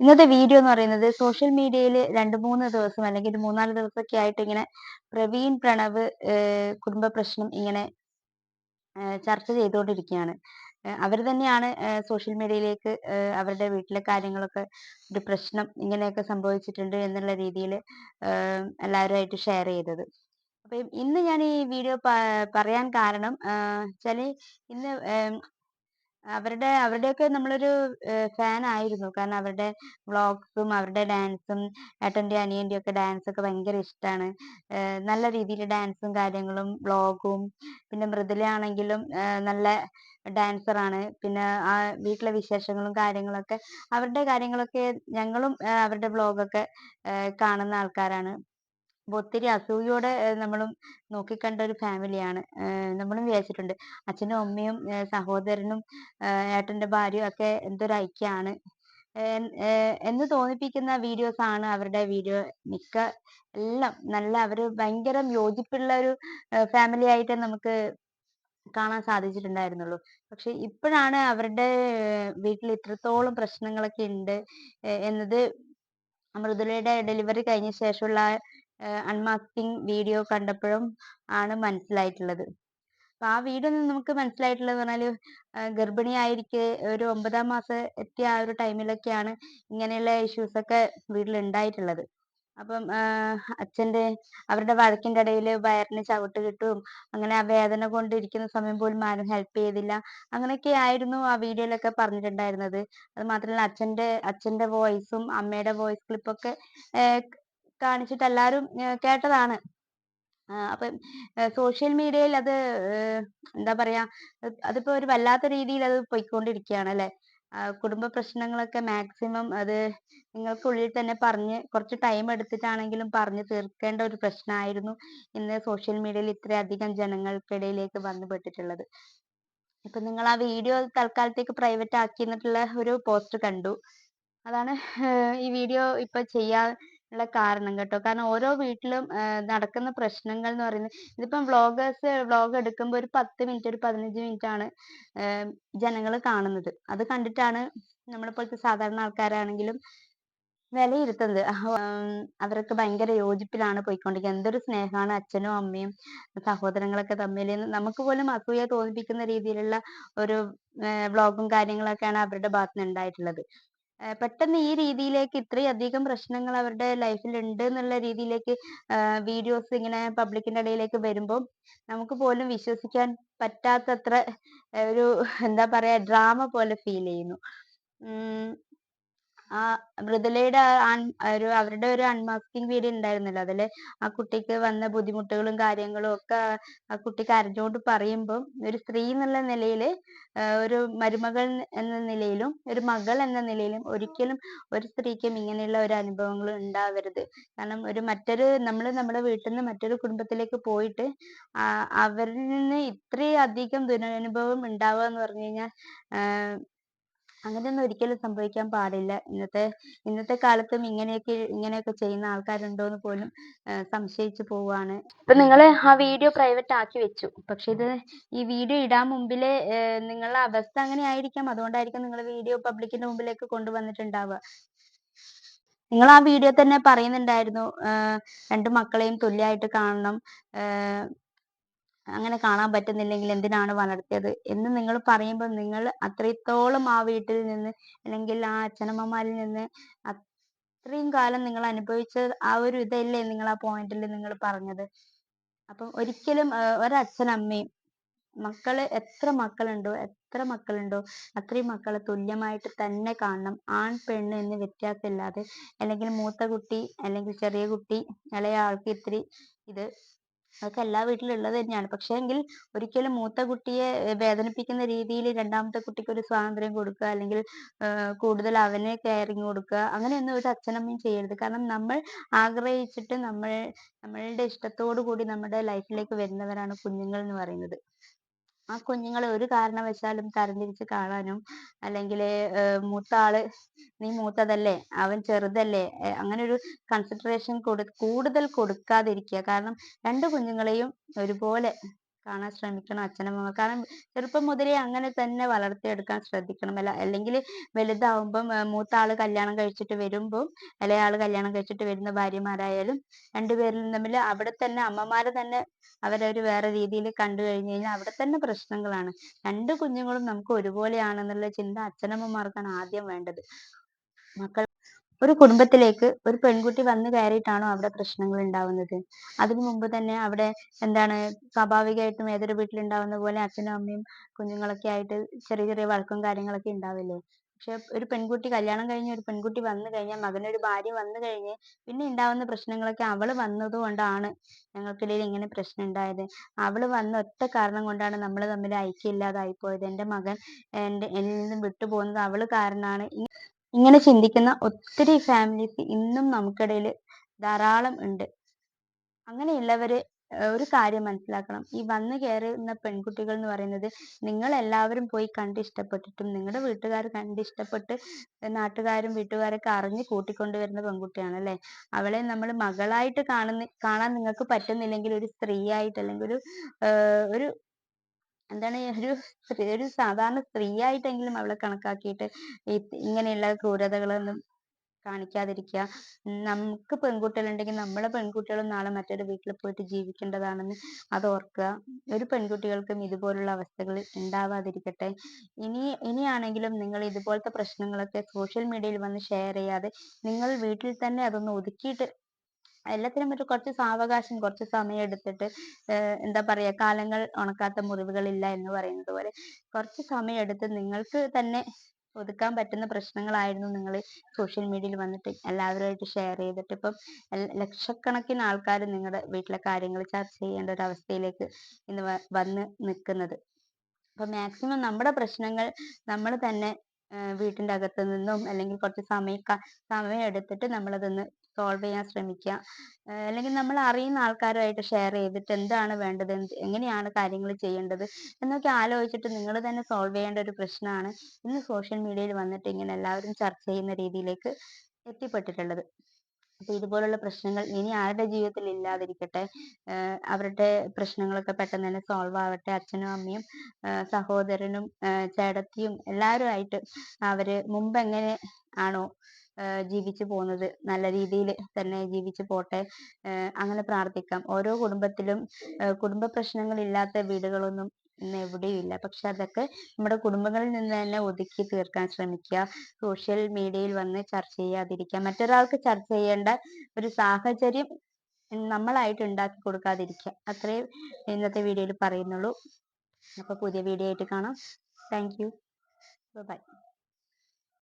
ഇന്നത്തെ വീഡിയോ എന്ന് പറയുന്നത് സോഷ്യൽ മീഡിയയിൽ രണ്ട് മൂന്ന് ദിവസം അല്ലെങ്കിൽ ഒരു മൂന്നാൽ ദിവസമൊക്കെ ആയിട്ട് ഇങ്ങനെ പ്രവീൺ പ്രണവ് കുടുംബ പ്രശ്നം ഇങ്ങനെ ചർച്ച ചെയ്തുകൊണ്ടിരിക്കുകയാണ്. അവർ തന്നെയാണ് സോഷ്യൽ മീഡിയയിലേക്ക് അവരുടെ വീട്ടിലെ കാര്യങ്ങളൊക്കെ ഒരു പ്രശ്നം ഇങ്ങനെയൊക്കെ സംഭവിച്ചിട്ടുണ്ട് എന്നുള്ള രീതിയിൽ എല്ലാവരുമായിട്ട് ഷെയർ ചെയ്തത്. അപ്പം ഇന്ന് ഞാൻ ഈ വീഡിയോ പറയാൻ കാരണം വെച്ചാൽ ഇന്ന് അവരുടെ അവരുടെയൊക്കെ നമ്മളൊരു ഫാൻ ആയിരുന്നു. കാരണം അവരുടെ വ്ളോഗ്സും അവരുടെ ഡാൻസും ഏട്ടന്റെ അനിയന്റെ ഒക്കെ ഡാൻസ് ഒക്കെ ഭയങ്കര ഇഷ്ടമാണ് നല്ല രീതിയിൽ ഡാൻസും കാര്യങ്ങളും വ്ളോഗും പിന്നെ മൃദുലയാണെങ്കിലും നല്ല ഡാൻസറാണ് പിന്നെ ആ വീട്ടിലെ വിശേഷങ്ങളും കാര്യങ്ങളൊക്കെ അവരുടെ കാര്യങ്ങളൊക്കെ ഞങ്ങളും അവരുടെ വ്ളോഗൊക്കെ കാണുന്ന ആൾക്കാരാണ്. ഒത്തിരി അസൂയോടെ നമ്മളും നോക്കിക്കണ്ട ഒരു ഫാമിലിയാണ് നമ്മളും വിചാരിച്ചിട്ടുണ്ട്. അച്ഛനും അമ്മയും സഹോദരനും ഏട്ടന്റെ ഭാര്യയും ഒക്കെ എന്തൊരു ഐക്യമാണ് എന്ന് തോന്നിപ്പിക്കുന്ന വീഡിയോസ് ആണ് അവരുടെ വീഡിയോ. മിക്ക എല്ലാം നല്ല അവർ ഭയങ്കര യോജിപ്പുള്ള ഒരു ഫാമിലി ആയിട്ട് നമുക്ക് കാണാൻ സാധിച്ചിട്ടുണ്ടായിരുന്നുള്ളൂ. പക്ഷെ ഇപ്പോഴാണ് അവരുടെ വീട്ടിൽ ഇത്രത്തോളം പ്രശ്നങ്ങളൊക്കെ ഉണ്ട്. എന്നത് മൃദുലയുടെ ഡെലിവറി കഴിഞ്ഞ ശേഷമുള്ള അൺമാസ്കിങ് വീഡിയോ കണ്ടപ്പോഴും ആണ് മനസ്സിലായിട്ടുള്ളത്. അപ്പൊ ആ വീഡിയോ നമുക്ക് മനസ്സിലായിട്ടുള്ളത് പറഞ്ഞാൽ ഗർഭിണിയായിരിക്കെ ഒരു ഒമ്പതാം മാസം എത്തിയ ആ ഒരു ടൈമിലൊക്കെയാണ് ഇങ്ങനെയുള്ള ഇഷ്യൂസ് ഒക്കെ വീട്ടിൽ ഉണ്ടായിട്ടുള്ളത് അപ്പം അച്ഛന്റെ അവരുടെ വഴക്കിന്റെ ഇടയിൽ വയറിന് ചവിട്ട് കിട്ടും അങ്ങനെ ആ വേദന കൊണ്ടിരിക്കുന്ന സമയം പോലും ആരും ഹെൽപ്പ് ചെയ്തില്ല അങ്ങനെയൊക്കെ ആയിരുന്നു ആ വീഡിയോയിലൊക്കെ പറഞ്ഞിട്ടുണ്ടായിരുന്നത്. അത് മാത്രമല്ല അച്ഛന്റെ അച്ഛന്റെ വോയിസും അമ്മയുടെ വോയിസ് ക്ലിപ്പൊക്കെ കാണിച്ചിട്ട് എല്ലാവരും കേട്ടതാണ്. അപ്പം സോഷ്യൽ മീഡിയയിൽ അത് എന്താ പറയാ അതിപ്പോ ഒരു വല്ലാത്ത രീതിയിൽ അത് പോയിക്കൊണ്ടിരിക്കുകയാണ് അല്ലെ? കുടുംബ പ്രശ്നങ്ങളൊക്കെ മാക്സിമം അത് നിങ്ങൾക്കുള്ളിൽ തന്നെ പറഞ്ഞ് കുറച്ച് ടൈം എടുത്തിട്ടാണെങ്കിലും പറഞ്ഞു തീർക്കേണ്ട ഒരു പ്രശ്നമായിരുന്നു ഇന്ന് സോഷ്യൽ മീഡിയയിൽ ഇത്രയധികം ജനങ്ങൾക്കിടയിലേക്ക് വന്നു പെട്ടിട്ടുള്ളത്. ഇപ്പൊ നിങ്ങൾ ആ വീഡിയോ തൽക്കാലത്തേക്ക് പ്രൈവറ്റ് ആക്കി എന്നിട്ടുള്ള ഒരു പോസ്റ്റ് കണ്ടു. അതാണ് ഈ വീഡിയോ ഇപ്പൊ ചെയ്യാൻ ഉള്ള കാരണം കേട്ടോ. കാരണം ഓരോ വീട്ടിലും നടക്കുന്ന പ്രശ്നങ്ങൾ എന്ന് പറയുന്നത് ഇതിപ്പം വ്ളോഗേഴ്സ് വ്ളോഗ് എടുക്കുമ്പോൾ ഒരു പത്ത് മിനിറ്റ് ഒരു പതിനഞ്ച് മിനിറ്റ് ആണ് ജനങ്ങൾ കാണുന്നത്. അത് കണ്ടിട്ടാണ് നമ്മളെ പോലത്തെ സാധാരണ ആൾക്കാരാണെങ്കിലും വിലയിരുത്തുന്നത്. അവരൊക്കെ ഭയങ്കര യോജിപ്പിലാണ് പോയിക്കൊണ്ടിരിക്കുന്നത്. എന്തൊരു സ്നേഹമാണ് അച്ഛനും അമ്മയും സഹോദരങ്ങളൊക്കെ തമ്മിൽ. നമുക്ക് പോലും അസൂയ തോന്നിപ്പിക്കുന്ന രീതിയിലുള്ള ഒരു വ്ളോഗും കാര്യങ്ങളൊക്കെയാണ് അവരുടെ ഭാഗത്ത് നിന്ന് ഉണ്ടായിട്ടുള്ളത്. പെട്ടെന്ന് ഈ രീതിയിലേക്ക് ഇത്രയധികം പ്രശ്നങ്ങൾ അവരുടെ ലൈഫിൽ ഉണ്ട് എന്നുള്ള രീതിയിലേക്ക് വീഡിയോസ് ഇങ്ങനെ പബ്ലിക്കിന്റെ ഇടയിലേക്ക് വരുമ്പോൾ നമുക്ക് പോലും വിശ്വസിക്കാൻ പറ്റാത്തത്ര ഒരു എന്താ പറയാ ഡ്രാമ പോലെ ഫീൽ ചെയ്യുന്നു. ആ മൃദുലയുടെ ഒരു അവരുടെ ഒരു അൺമാസ്കിങ് വീഡിയോ ഉണ്ടായിരുന്നല്ലോ. അതിൽ ആ കുട്ടിക്ക് വന്ന ബുദ്ധിമുട്ടുകളും കാര്യങ്ങളും ഒക്കെ ആ കുട്ടി കരഞ്ഞുകൊണ്ട് പറയുമ്പോൾ ഒരു സ്ത്രീ എന്നുള്ള നിലയിൽ ഒരു മരുമകൾ എന്ന നിലയിലും ഒരു മകൾ എന്ന നിലയിലും ഒരിക്കലും ഒരു സ്ത്രീക്കും ഇങ്ങനെയുള്ള ഒരു അനുഭവങ്ങൾ ഉണ്ടാവരുത്. കാരണം ഒരു മറ്റൊരു നമ്മൾ നമ്മുടെ വീട്ടിൽ നിന്ന് മറ്റൊരു കുടുംബത്തിലേക്ക് പോയിട്ട് അവരിൽ നിന്ന് ഇത്രയധികം ദുരനുഭവം ഉണ്ടാവുക എന്ന് പറഞ്ഞു കഴിഞ്ഞാൽ അങ്ങനെയൊന്നും ഒരിക്കലും സംഭവിക്കാൻ പാടില്ല. ഇന്നത്തെ ഇന്നത്തെ കാലത്തും ഇങ്ങനെയൊക്കെ ഇങ്ങനെയൊക്കെ ചെയ്യുന്ന ആൾക്കാരുണ്ടോ എന്ന് പോലും സംശയിച്ചു പോവാണ്. ഇപ്പൊ നിങ്ങൾ ആ വീഡിയോ പ്രൈവറ്റ് ആക്കി വെച്ചു. പക്ഷെ ഇത് ഈ വീഡിയോ ഇടാൻ മുമ്പിലെ നിങ്ങളുടെ അവസ്ഥ അങ്ങനെ ആയിരിക്കാം. അതുകൊണ്ടായിരിക്കും നിങ്ങൾ വീഡിയോ പബ്ലിക്കിന്റെ മുമ്പിലേക്ക് കൊണ്ടുവന്നിട്ടുണ്ടാവുക. നിങ്ങൾ ആ വീഡിയോ തന്നെ പറയുന്നുണ്ടായിരുന്നു രണ്ട് മക്കളെയും തുല്യമായിട്ട് കാണണം അങ്ങനെ കാണാൻ പറ്റുന്നില്ലെങ്കിൽ എന്തിനാണ് വളർത്തിയത്? എന്ന് നിങ്ങൾ പറയുമ്പോൾ നിങ്ങൾ അത്രത്തോളം ആ വീട്ടിൽ നിന്ന് അല്ലെങ്കിൽ ആ അച്ഛനമ്മമാരിൽ നിന്ന് അത്രയും കാലം നിങ്ങൾ അനുഭവിച്ച ആ ഒരു ഇതല്ലേ നിങ്ങൾ ആ പോയിന്റിൽ നിങ്ങൾ പറഞ്ഞത്. അപ്പം ഒരിക്കലും ഒരച്ഛനമ്മയും മക്കൾ എത്ര മക്കളുണ്ടോ എത്ര മക്കളുണ്ടോ അത്രയും മക്കളെ തുല്യമായിട്ട് തന്നെ കാണണം. ആൺ പെണ്ണ് എന്ന് വ്യത്യാസമില്ലാതെ അല്ലെങ്കിൽ മൂത്ത കുട്ടി അല്ലെങ്കിൽ ചെറിയ കുട്ടി ഇളയ ആൾക്ക് ഇത്തിരി ഇത് അതൊക്കെ എല്ലാ വീട്ടിലും ഉള്ളത് തന്നെയാണ്. പക്ഷേ എങ്കിൽ ഒരിക്കലും മൂത്ത കുട്ടിയെ വേദനിപ്പിക്കുന്ന രീതിയിൽ രണ്ടാമത്തെ കുട്ടിക്ക് ഒരു സ്വാതന്ത്ര്യം കൊടുക്കുക അല്ലെങ്കിൽ കൂടുതൽ അവനെ കെയറിങ് കൊടുക്കുക അങ്ങനെയൊന്നും ഒരു അച്ഛനമ്മയും ചെയ്യരുത്. കാരണം നമ്മൾ ആഗ്രഹിച്ചിട്ട് നമ്മൾ നമ്മളുടെ ഇഷ്ടത്തോടു കൂടി നമ്മുടെ ലൈഫിലേക്ക് വരുന്നവരാണ് കുഞ്ഞുങ്ങൾ എന്ന് പറയുന്നത്. ആ കുഞ്ഞുങ്ങളെ ഒരു കാരണവശാലും തരംതിരിച്ച് കാണാനും അല്ലെങ്കിൽ മൂത്ത ആൾ നീ മൂത്തതല്ലേ അവൻ ചെറുതല്ലേ അങ്ങനെ ഒരു കൺസിഡറേഷൻ കൊടു കൂടുതൽ കൊടുക്കാതിരിക്കുക. കാരണം രണ്ട് കുഞ്ഞുങ്ങളെയും ഒരുപോലെ കാണാൻ ശ്രമിക്കണം അച്ഛനമ്മ കാരണം ചെറുപ്പം മുതലേ അങ്ങനെ തന്നെ വളർത്തിയെടുക്കാൻ ശ്രദ്ധിക്കണം. അല്ല അല്ലെങ്കിൽ വലുതാവുമ്പം മൂത്ത ആൾ കല്യാണം കഴിച്ചിട്ട് വരുമ്പോൾ ഇളയ ആൾ കല്യാണം കഴിച്ചിട്ട് വരുന്ന ഭാര്യമാരായാലും രണ്ടുപേരിലും തമ്മിൽ അവിടെ തന്നെ അമ്മമാരെ തന്നെ അവരൊരു വേറെ രീതിയിൽ കണ്ടു കഴിഞ്ഞു കഴിഞ്ഞാൽ അവിടെ തന്നെ പ്രശ്നങ്ങളാണ്. രണ്ട് കുഞ്ഞുങ്ങളും നമുക്ക് ഒരുപോലെയാണെന്നുള്ള ചിന്ത അച്ഛനമ്മമാർക്കാണ് ആദ്യം വേണ്ടത്. മക്കൾ ഒരു കുടുംബത്തിലേക്ക് ഒരു പെൺകുട്ടി വന്നു കയറിയിട്ടാണോ അവിടെ പ്രശ്നങ്ങൾ ഉണ്ടാവുന്നത്? അതിനു മുമ്പ് തന്നെ അവിടെ എന്താണ് സ്വാഭാവികമായിട്ടും ഏതൊരു വീട്ടിലുണ്ടാവുന്ന പോലെ അച്ഛനും അമ്മയും കുഞ്ഞുങ്ങളൊക്കെ ആയിട്ട് ചെറിയ ചെറിയ വഴക്കും കാര്യങ്ങളൊക്കെ ഉണ്ടാവില്ലേ? പക്ഷെ ഒരു പെൺകുട്ടി കല്യാണം കഴിഞ്ഞ ഒരു പെൺകുട്ടി വന്നു കഴിഞ്ഞാൽ മകനൊരു ഭാര്യ വന്നു കഴിഞ്ഞ് പിന്നെ ഉണ്ടാവുന്ന പ്രശ്നങ്ങളൊക്കെ അവൾ വന്നത് കൊണ്ടാണ് ഞങ്ങൾക്കിടയിൽ ഇങ്ങനെ പ്രശ്നം ഉണ്ടായത്. അവൾ വന്ന ഒറ്റ കാരണം കൊണ്ടാണ് നമ്മൾ തമ്മിൽ ഐക്യം ഇല്ലാതായി പോയത്. എന്റെ മകൻ എന്റെ എന്നിൽ നിന്നും വിട്ടുപോകുന്നത് അവൾ കാരണമാണ്. ഇങ്ങനെ ചിന്തിക്കുന്ന ഒത്തിരി ഫാമിലീസ് ഇന്നും നമുക്കിടയിൽ ധാരാളം ഉണ്ട്. അങ്ങനെയുള്ളവര് ഒരു കാര്യം മനസ്സിലാക്കണം. ഈ വന്നു കയറുന്ന പെൺകുട്ടികൾ എന്ന് പറയുന്നത് നിങ്ങൾ എല്ലാവരും പോയി കണ്ട് ഇഷ്ടപ്പെട്ടിട്ടും നിങ്ങളുടെ വീട്ടുകാർ കണ്ട് ഇഷ്ടപ്പെട്ട് നാട്ടുകാരും വീട്ടുകാരൊക്കെ അറിഞ്ഞ് കൂട്ടിക്കൊണ്ടുവരുന്ന പെൺകുട്ടിയാണ് അല്ലെ? അവളെ നമ്മൾ മകളായിട്ട് കാണുന്ന കാണാൻ നിങ്ങൾക്ക് പറ്റുന്നില്ലെങ്കിൽ ഒരു സ്ത്രീയായിട്ട് അല്ലെങ്കിൽ ഒരു ഒരു എന്താണ് ഒരു സ്ത്രീ ഒരു സാധാരണ സ്ത്രീ ആയിട്ടെങ്കിലും അവളെ കണക്കാക്കിയിട്ട് ഇങ്ങനെയുള്ള ക്രൂരതകളൊന്നും കാണിക്കാതിരിക്കുക. നമുക്ക് പെൺകുട്ടികളുണ്ടെങ്കിൽ നമ്മളെ പെൺകുട്ടികളും നാളെ മറ്റൊരു വീട്ടിൽ പോയിട്ട് ജീവിക്കേണ്ടതാണെന്ന് അത് ഓർക്കുക. ഒരു പെൺകുട്ടികൾക്കും ഇതുപോലുള്ള അവസ്ഥകൾ ഉണ്ടാവാതിരിക്കട്ടെ. ഇനി ഇനിയാണെങ്കിലും നിങ്ങൾ ഇതുപോലത്തെ പ്രശ്നങ്ങളൊക്കെ സോഷ്യൽ മീഡിയയിൽ വന്ന് ഷെയർ ചെയ്യാതെ നിങ്ങൾ വീട്ടിൽ തന്നെ അതൊന്ന് ഒതുക്കിയിട്ട് എല്ലാത്തിനും ഒരു കുറച്ച് സാവകാശം കുറച്ച് സമയം എടുത്തിട്ട് എന്താ പറയാ കാലങ്ങൾ ഉണക്കാത്ത മുറിവുകളില്ല എന്ന് പറയുന്നത് പോലെ കുറച്ച് സമയം എടുത്ത് നിങ്ങൾക്ക് തന്നെ ഒതുക്കാൻ പറ്റുന്ന പ്രശ്നങ്ങളായിരുന്നു നിങ്ങൾ സോഷ്യൽ മീഡിയയിൽ വന്നിട്ട് എല്ലാവരുമായിട്ട് ഷെയർ ചെയ്തിട്ട്. ഇപ്പം ലക്ഷക്കണക്കിന് ആൾക്കാർ നിങ്ങളുടെ വീട്ടിലെ കാര്യങ്ങൾ ചർച്ച ചെയ്യേണ്ട ഒരു അവസ്ഥയിലേക്ക് ഇന്ന് വന്ന് നിൽക്കുന്നത്. അപ്പൊ മാക്സിമം നമ്മുടെ പ്രശ്നങ്ങൾ നമ്മൾ തന്നെ വീട്ടിന്റെ അകത്ത് നിന്നും അല്ലെങ്കിൽ കുറച്ച് സമയം സമയം എടുത്തിട്ട് നമ്മളതൊന്ന് സോൾവ് ചെയ്യാൻ ശ്രമിക്കുക. അല്ലെങ്കിൽ നമ്മൾ അറിയുന്ന ആൾക്കാരുമായിട്ട് ഷെയർ ചെയ്തിട്ട് എന്താണ് വേണ്ടത് എങ്ങനെയാണ് കാര്യങ്ങൾ ചെയ്യേണ്ടത് എന്നൊക്കെ ആലോചിച്ചിട്ട് നിങ്ങൾ തന്നെ സോൾവ് ചെയ്യേണ്ട ഒരു പ്രശ്നമാണ് ഇന്ന് സോഷ്യൽ മീഡിയയിൽ വന്നിട്ട് ഇങ്ങനെ എല്ലാവരും ചർച്ച ചെയ്യുന്ന രീതിയിലേക്ക് എത്തിപ്പെട്ടിട്ടുള്ളത്. അപ്പൊ ഇതുപോലുള്ള പ്രശ്നങ്ങൾ ഇനി ആരുടെ ജീവിതത്തിൽ ഇല്ലാതിരിക്കട്ടെ? അവരുടെ പ്രശ്നങ്ങളൊക്കെ പെട്ടെന്ന് തന്നെ സോൾവ് ആവട്ടെ. അച്ഛനും അമ്മയും സഹോദരനും ചേട്ടത്തിയും എല്ലാവരുമായിട്ട് അവർ മുമ്പ് എങ്ങനെ ആണോ ജീവിച്ചു പോകുന്നത്. നല്ല രീതിയിൽ തന്നെ ജീവിച്ചു പോട്ടെ. അങ്ങനെ പ്രാർത്ഥിക്കാം. ഓരോ കുടുംബത്തിലും കുടുംബ പ്രശ്നങ്ങൾ ഇല്ലാത്ത വീടുകളൊന്നും ഇന്ന് എവിടെയും ഇല്ല. പക്ഷെ അതൊക്കെ നമ്മുടെ കുടുംബങ്ങളിൽ നിന്ന് തന്നെ ഒതുക്കി തീർക്കാൻ ശ്രമിക്കുക. സോഷ്യൽ മീഡിയയിൽ വന്ന് ചർച്ച ചെയ്യാതിരിക്കുക. മറ്റൊരാൾക്ക് ചർച്ച ചെയ്യേണ്ട ഒരു സാഹചര്യം നമ്മളായിട്ട് ഉണ്ടാക്കി കൊടുക്കാതിരിക്കുക. അത്രേ ഇന്നത്തെ വീഡിയോയിൽ പറയുന്നുള്ളൂ. അപ്പോൾ പുതിയ വീഡിയോ ആയിട്ട് കാണാം. Thank you. ബൈ.